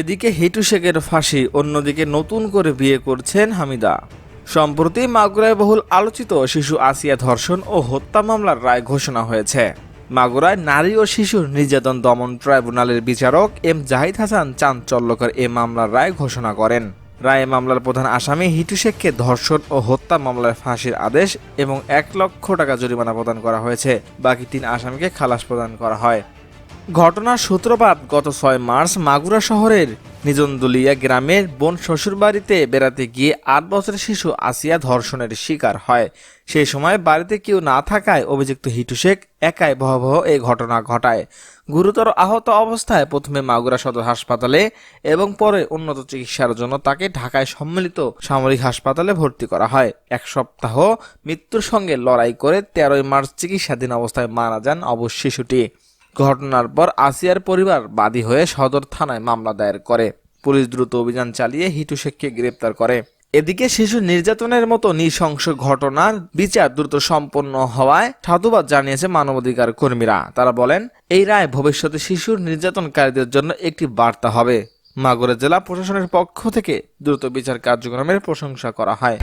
এদিকে হিটু শেখের ফাঁসি, অন্যদিকে নতুন করে বিয়ে করছেন হামিদা। সম্প্রতি মাগুরায় বহুল আলোচিত শিশু আসিয়া ধর্ষণ ও হত্যা মামলার রায় ঘোষণা হয়েছে। মাগুরায় নারী ও শিশু নির্যাতন দমন ট্রাইব্যুনালের বিচারক এম জাহিদ হাসান চাঞ্চল্যকর এ মামলার রায় ঘোষণা করেন। রায়ে মামলার প্রধান আসামি হিটু শেখকে ধর্ষণ ও হত্যা মামলায় ফাঁসির আদেশ এবং এক লক্ষ টাকা জরিমানা প্রদান করা হয়েছে। বাকি তিন আসামিকে খালাস প্রদান করা হয়। ঘটনার সূত্রপাত গত ছয় মার্চ মাগুরা শহরের নিজন্দুলিয়া গ্রামের বোন শ্বশুরবাড়িতে বেড়াতে গিয়ে আট বছরের শিশু আসিয়া ধর্ষণের শিকার হয়। সেই সময় বাড়িতে কেউ না থাকায় অভিযুক্ত হিটু শেখ একাই ভয়াবহ এই ঘটনা ঘটায়। গুরুতর আহত অবস্থায় প্রথমে মাগুরা সদর হাসপাতালে এবং পরে উন্নত চিকিৎসার জন্য তাকে ঢাকায় সম্মিলিত সামরিক হাসপাতালে ভর্তি করা হয়। এক সপ্তাহ মৃত্যুর সঙ্গে লড়াই করে তেরোই মার্চ চিকিৎসাধীন অবস্থায় মারা যান অবশ শিশুটি। ঘটনার পর আসিয়ার পরিবার বাদী হয়ে সদর থানায় মামলা দায়ের করে। পুলিশ দ্রুত অভিযান চালিয়ে হিটু শেখকে গ্রেপ্তার করে। এদিকে শিশু নির্যাতনের মতো নৃশংস ঘটনার বিচার দ্রুত সম্পন্ন হওয়ায় সাধুবাদ জানিয়েছে মানবাধিকার কর্মীরা। তারা বলেন, এই রায় ভবিষ্যতে শিশুর নির্যাতনকারীদের জন্য একটি বার্তা হবে। মাগুরা জেলা প্রশাসনের পক্ষ থেকে দ্রুত বিচার কার্যক্রমের প্রশংসা করা হয়।